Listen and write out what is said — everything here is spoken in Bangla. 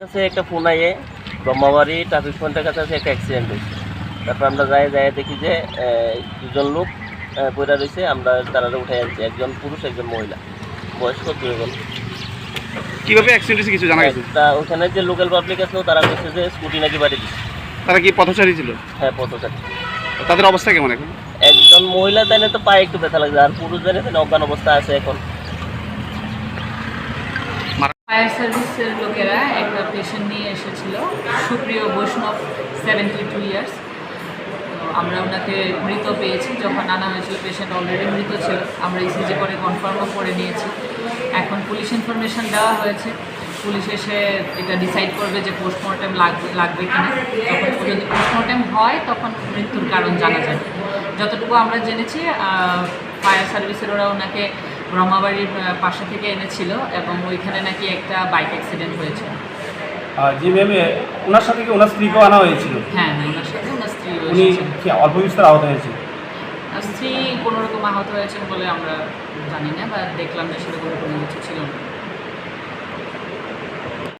কাছে একটা ফোন আইয়ে ব্রহ্মাবাড়ি ট্রাফিক পয়েন্টের কাছে একটা অ্যাক্সিডেন্ট হয়েছে। তারপর আমরা যাই যাই দেখি যে দুজন লোক পড়া রয়েছে আমরা তারা উঠে আনছি। একজন পুরুষ একজন মহিলা। বয়স্ক দুজন কীভাবে অ্যাক্সিডেন্ট হয়েছে কিছু জানা গেছে? তা ওখানে যে লোকাল পাবলিক আছে তারা বলছে যে স্কুটি নাকি বাড়ি দিচ্ছে তারা কি পথচারী ছিল? হ্যাঁ পথচারী। তাদের অবস্থা কেমন এখন? একজন মহিলা জানে তো পায়ে একটু ব্যথা লাগছে। আর পুরুষ জানে অজ্ঞান অবস্থা আছে এখন। ফায়ার সার্ভিসের লোকেরা একটা পেশেন্ট নিয়ে এসেছিল, সুপ্রিয় বৈষ্ণব সেভেন্টি টু ইয়ার্স আমরা ওনাকে মৃত পেয়েছি যখন আনা হয়েছিল পেশেন্ট অলরেডি মৃত ছিল। আমরা ইসিজি করে কনফার্মও করে নিয়েছি। এখন পুলিশ ইনফরমেশন দেওয়া হয়েছে। পুলিশ এসে এটা ডিসাইড করবে যে পোস্টমর্টেম লাগবে লাগবে কিনা। যখন যদি পোস্টমর্টেম হয়, তখন মৃত্যুর কারণ জানা যাবে। যতটুকু আমরা জেনেছি ফায়ার সার্ভিসের ওরা ওনাকে ব্রহ্মাবাড়ির পাশে থেকে এনেছিল এবং ওইখানে নাকি একটা বাইক অ্যাক্সিডেন্ট হয়েছে। জি ম্যাম ওনার সাথে কি ওনার স্ত্রীকেও আনা হয়েছিল? হ্যাঁ ওনার সাথে ওনার স্ত্রী উনি কি অল্প বিস্তর আহত হয়েছে স্ত্রী কোনো রকম আহত হয়েছেন বলে আমরা জানি না বা দেখলাম যে সেরকম কোনো কিছু ছিল না।